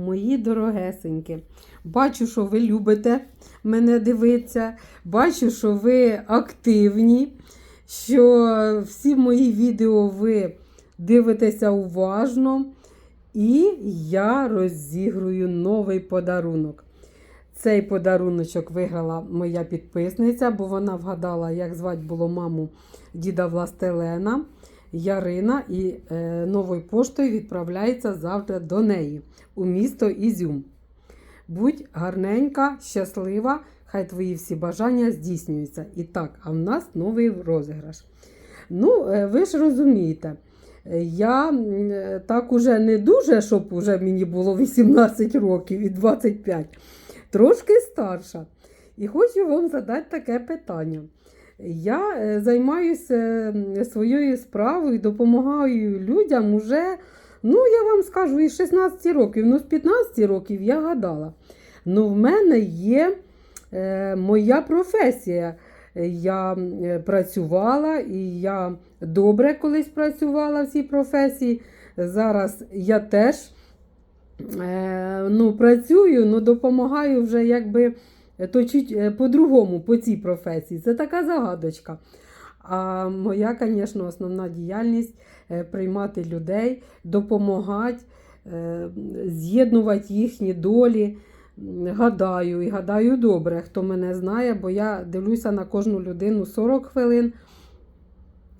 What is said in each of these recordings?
мої дорогесенькі. Бачу, що ви любите мене дивитися. Бачу, що ви активні, що всі мої відео ви дивитеся уважно. І я розігрую новий подарунок. Цей подаруночок виграла моя підписниця, бо вона вгадала, як звати було маму діда Властелена Ярина, і е, новою поштою відправляється завтра до неї у місто Ізюм. Будь гарненька, щаслива, хай твої всі бажання здійснюються. І так, а в нас новий розіграш. Ну, е, ви ж розумієте, е, я так уже не дуже, щоб уже мені було 18 років і 25, трошки старша. І хочу вам задати таке питання. Я е, займаюся своєю справою, допомагаю людям уже, ну я вам скажу, із 16 років, ну з 15 років я гадала. Ну, в мене є е, моя професія. Я працювала і я добре колись працювала в цій професії. Зараз я теж е, ну, працюю, ну, допомагаю вже якби то чуть е, по-другому по цій професії. Це така загадочка. А моя, звісно, основна діяльність е, приймати людей, допомагати, е, з'єднувати їхні долі. Гадаю, і гадаю добре, хто мене знає, бо я дивлюся на кожну людину 40 хвилин,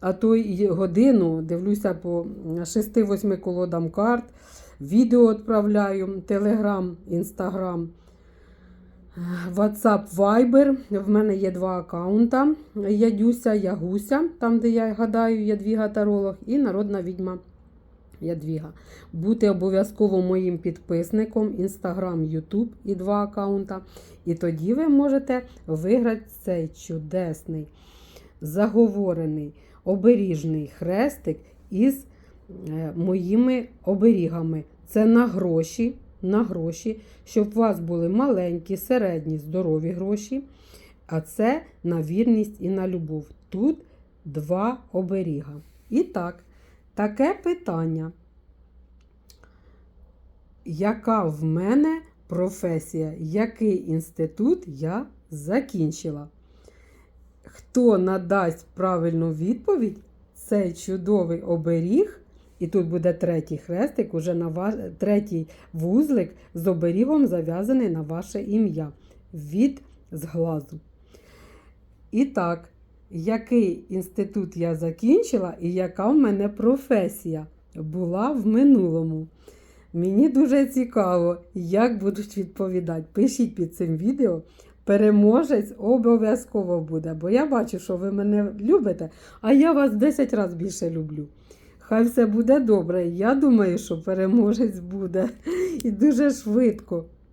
а то й годину дивлюся по 6-8 колодам карт, відео відправляю, Телеграм, Інстаграм. WhatsApp, Viber. В мене є два аккаунта. Ядюся, Ягуся, там, де я гадаю, Ядвіга Таролог, і народна відьма Ядвіга. Бути обов'язково моїм підписником, Instagram, YouTube і два аккаунта. І тоді ви можете виграти цей чудесний, заговорений, оберіжний хрестик із е, моїми оберігами. Це на гроші, на гроші, щоб у вас були маленькі, середні, здорові гроші. А це на вірність і на любов. Тут два оберіга. І так, таке питання. Яка в мене професія? Який інститут я закінчила? Хто надасть правильну відповідь, цей чудовий оберіг, і тут буде третій хрестик, уже на ва... третій вузлик з оберігом зав'язаний на ваше ім'я від зглазу. І так, який інститут я закінчила і яка в мене професія була в минулому? Мені дуже цікаво, як будуть відповідати. Пишіть під цим відео. Переможець обов'язково буде, бо я бачу, що ви мене любите, а я вас 10 разів більше люблю. Хай все буде добре. Я думаю, що переможець буде і дуже швидко.